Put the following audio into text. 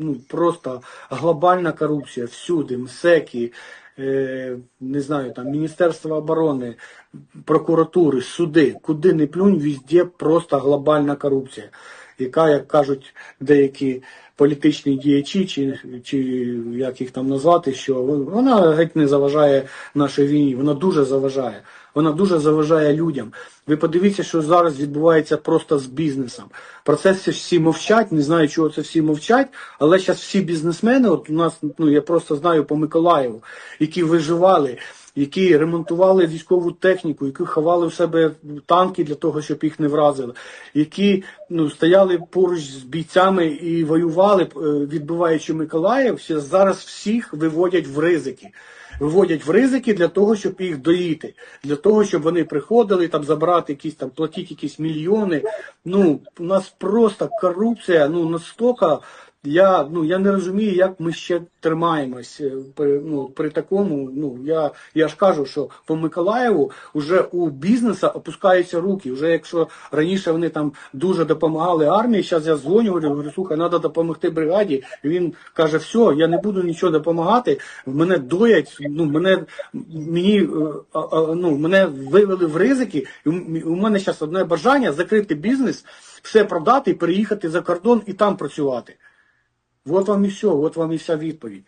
ну, просто глобальна корупція всюди, МСЕКи, е, не знаю, там, Міністерство оборони, прокуратури, суди, куди не плюнь, везде просто глобальна корупція, яка, як кажуть деякі політичні діячі, чи, чи як їх там назвати, що вона геть не заважає нашій війні, вона дуже заважає. Вона дуже заважає людям. Ви подивіться, що зараз відбувається просто з бізнесом. Про це всі- мовчать, не знаю, чого це всі мовчать, але зараз всі бізнесмени, от у нас, ну я просто знаю по Миколаєву, які виживали, які ремонтували військову техніку, які ховали в себе танки для того, щоб їх не вразили, які ну, стояли поруч з бійцями і воювали, е, відбиваючи Миколаїв, зараз всіх виводять в ризики. Виводять в ризики для того, щоб їх доїти, для того, щоб вони приходили там забрати якісь там, платити якісь мільйони. Ну, у нас просто корупція, ну настільки. Я ну я не розумію, як ми ще тримаємось е, при, ну, при такому. Ну я, я ж кажу, що по Миколаєву вже у бізнесу опускаються руки. Вже якщо раніше вони там дуже допомагали армії, зараз я дзвоню, говорю, говорю, слухай, треба допомогти бригаді. Він каже, все, я не буду нічого допомагати. Мене доять, ну мене мені е, ну мене вивели в ризики. У мене зараз одне бажання закрити бізнес, все продати переїхати за кордон і там працювати. От вам і все, от вам і вся відповідь.